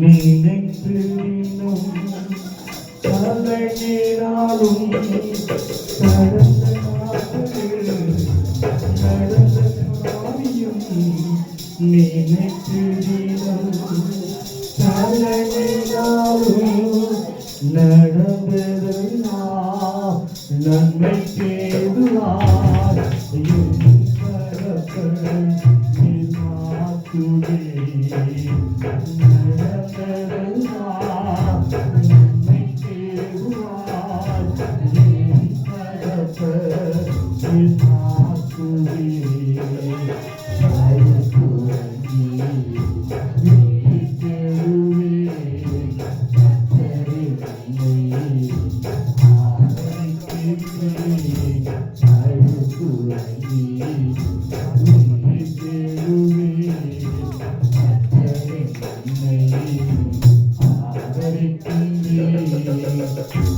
நினைத்து தினம் கலங்கினாலும் நடந்த காரியம் நினைத்து தினம் நடந்ததெல்லாம் நன்மை கரப்பன் Gracias.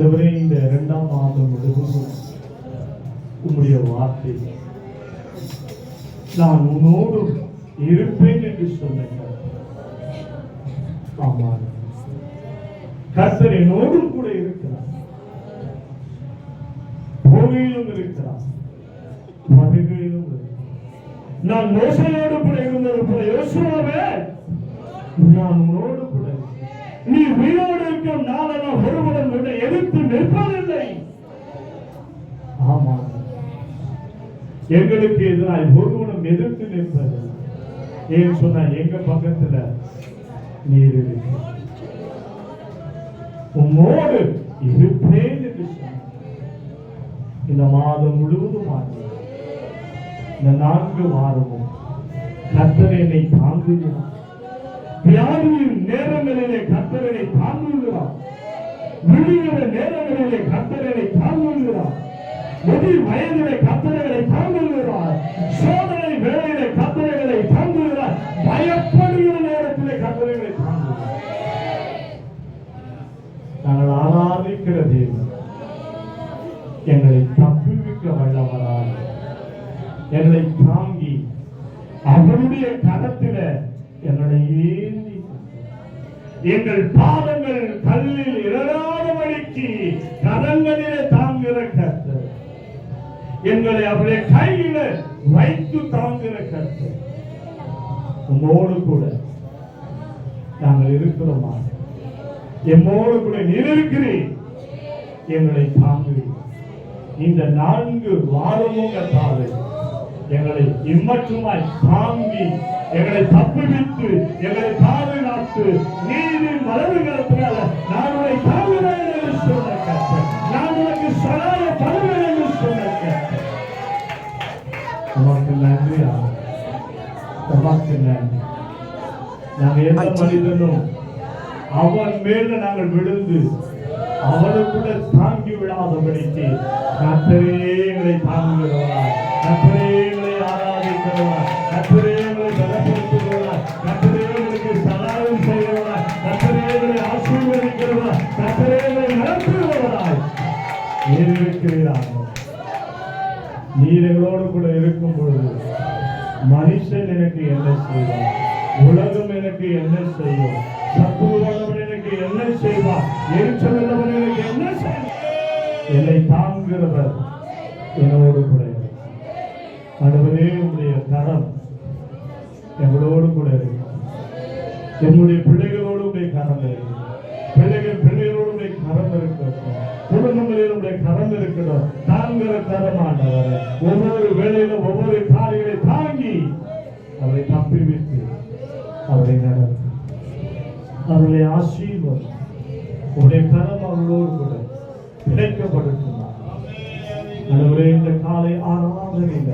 ஆண்டவரே இந்த இரண்டாம் மாதம் முழுவதும் உம்முடைய வார்த்தை. நான் உன்னோடு இருப்பேன் என்று சொன்னேன். ஆமாம். கர்த்தர் என்னோடும் கூட இருக்கிறார். பூமியிலும் இருக்கிறார். மதுகளிலும் நான் மோசையோடு கூட இருந்தது போல யோசுவாவே நான் உன்னோடு கூட நீ உயிரோடு இருக்கும் நாளெல்லாம் ஒருவனும் உன்னை எதிர்த்து நிற்பதில்லை. ஆமா எங்களுக்கு எதிராய் ஒருவனும் எதிர்த்து நிற்பதில்லை. ஏன்னு சொன்னா எங்க பக்கத்துல நீர் இருக்கு. உம்மோடு இருப்பேன் என்று. இந்த மாதம் முழுவதும் இந்த நான்கு வாரமும் கர்த்தர் என்னை தாங்குகிறார். வியாதியின் நேரங்களிலே கர்த்தரனை தாங்குகிறார். விடுகிற நேரங்களிலே கர்த்தரனை தாங்குகிறார். முதி வயதிலே கர்த்தரனை தாங்குகிறார். சோதனை வேலையிலே கர்த்தரனை தாங்குகிறார். பயப்படுகிற நேரத்திலே கர்த்தரனை தாங்குகிறார். நாங்கள் ஆராதிக்கிற தேவன் எங்களை தப்புவிக்க வல்லவராக. எங்களை தாங்கி அவருடைய கரத்தில எங்களை ஏந்தி எங்கள் பாதங்கள் கல்லில் இடராதபடிக்கு கதங்களிலே தாங்குகிற கர்த்தர் எங்களை அவருடைய கையில வைத்து தாங்குகிற கர்த்தர் உங்களோடு கூட நாங்கள் இருக்கிறோமா? எம்மோடு கூட நிறுக்கிறேன் எங்களை தாங்குகிறீர் இந்த நான்கு வாரமும் கத்தாவே எங்களை இம்மற்றுமாய் தாங்கி எங்களை தப்புவித்து எங்களை பாதுகாத்து நீரின் வலது கரத்தினால நான் உன்னை தாங்குகிறேன் என்று சொன்ன. நான் உனக்கு சகாய படுவேன் என்று சொன்ன. உமக்கு நன்றி. உமக்கு நன்றி நாங்கள் எந்த மனிதனும் அவன் மேல நாங்கள் விழுந்து அவனுக்குள்ள தாங்கி விடாதபடிக்கு கத்தரே எங்களை மனுஷன் எனக்கு என்ன செய்வார் உலகம் எனக்கு என்ன செய்யும்? சத்துருவானவன் எனக்கு என்ன செய்வார் எரிச்சல் உள்ளவன் எனக்கு என்ன செய்வார் என்னை தாங்குகிறவர் என்னோடு கூட இருக்கிறார். ஆண்டவரே உடைய கரம் எங்களோடு கூட இருக்கும் என்னுடைய பிள்ளைகளோடு உடைய கரம் இருக்கும் பிள்ளைகள் பிள்ளைகளோடு உடைய கரம் இருக்கட்டும். குடும்பங்களில் உடைய கரம் இருக்கட்டும். தாங்குகிற கரமானவர் ஒவ்வொரு வேலையிலும் ஒவ்வொரு அவர்களை ஆசீர்வதி உடைய கரம் அவர்களோடு கூட பிணைக்கப்பட்டிருக்கிறார் ஆண்டவரே இந்த காலை ஆராதனையில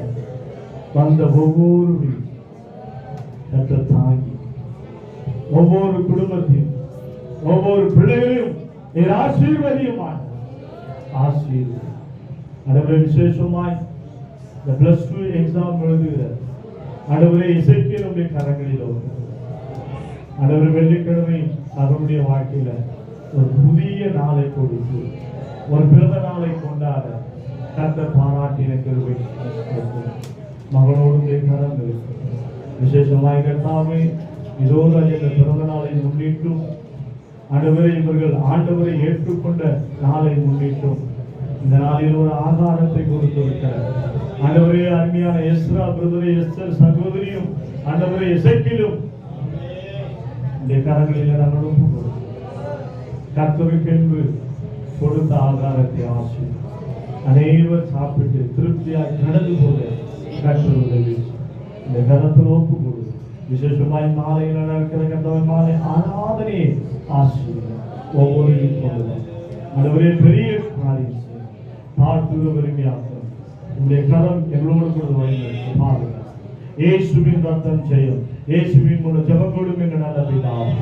வந்த ஒவ்வொரு வீடும் தாங்கி ஒவ்வொரு குடும்பத்தையும் ஒவ்வொரு பிள்ளைகளையும் நீர் ஆசீர்வதியுமாய் ஆசீர்வதி. ஆண்டவரே விசேஷமாய் இந்த பிளஸ் டூ எக்ஸாம் எழுதுகிற ஆண்டவரே இசைக்கியனுடைய கரங்களில் ஒன்று அடவர் வெள்ளிக்கிழமை அவருடைய வாழ்க்கையில ஒரு புதிய நாளை கொடுத்து ஒரு பிறந்த நாளை கொண்டாட கந்த பாராட்டின கிருபை மகளோடு கரம் விசேஷமாய் கர்த்தாவே இதோடு இந்த பிறந்த நாளை முன்னிட்டும் ஆண்டவரை இவர்கள் ஆண்டவரை ஏற்றுக்கொண்ட நாளை முன்னிட்டும் இந்த நாளில் ஒரு ஆகாரத்தை கொடுத்திருக்கிறார் ஆண்டவரே அருமையான எஸ்ரா பிரதரை எஸ்தர் சகோதரியும் ஆண்டவரை இசைக்கிலும் கரங்களில் நாங்கள் ஒப்பு கொடுக்கிறோம். கர்த்தருக்கென்று கொடுத்த ஆகாரத்தை ஆசி அனைவர் சாப்பிட்டு திருப்தியாக கடந்து போக கர்த்தர் உதவி இந்த கரத்தில் ஒப்பு கொடு விசேஷமாய் மாலையில் நடக்கிற கர்த்தவன் மாலை ஆராதனை ஆசி ஒவ்வொரு அதுவரே பெரிய காரியம் செய்யும். தாழ்த்துக விரும்பியாக்கும் உங்களுடைய கரம் எங்களோடு கூட வழிநடத்தும் பாருங்கள் இயேசுவின் ரத்தம் செய்யும் இயேசுவின் மூலம் ஜெபம் கொடுங்க நல்ல பிதாவே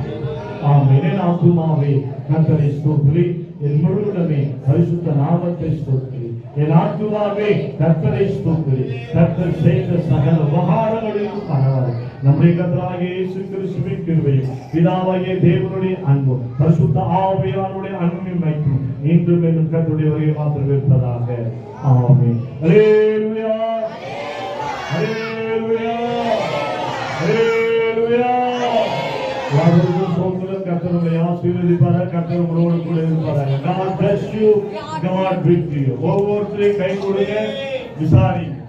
ஆமென். என் ஆத்துமாவே கர்த்தரை ஸ்தோத்திரி. என் முழுவதுமே பரிசுத்த நாமத்தை ஸ்தோத்திரி. என் ஆத்துமாவே கர்த்தரை ஸ்தோத்திரி. கர்த்தர் செய்த சகல உபகாரங்களிலும் பரவாயில்லை நம்முடைய கர்த்தராகிய இயேசு கிறிஸ்துவின் கிருபையும் பிதாவாகிய தேவனுடைய அன்பும் பரிசுத்த ஆவியானுடைய அன்பும் வைக்கும் இன்றும் என்னும் கர்த்தருடைய வகையை மாத்திரம் இருப்பதாக. ஆமே அல்லேலூயா அல்லேலூயா அல்லேலூயா யாவருக்கும் சோதரம் கர்த்தருடைய உங்களோடு கூட இருப்பாராங்க ஒவ்வொருத்தரையும் கை கொடுங்க விசாரிங்க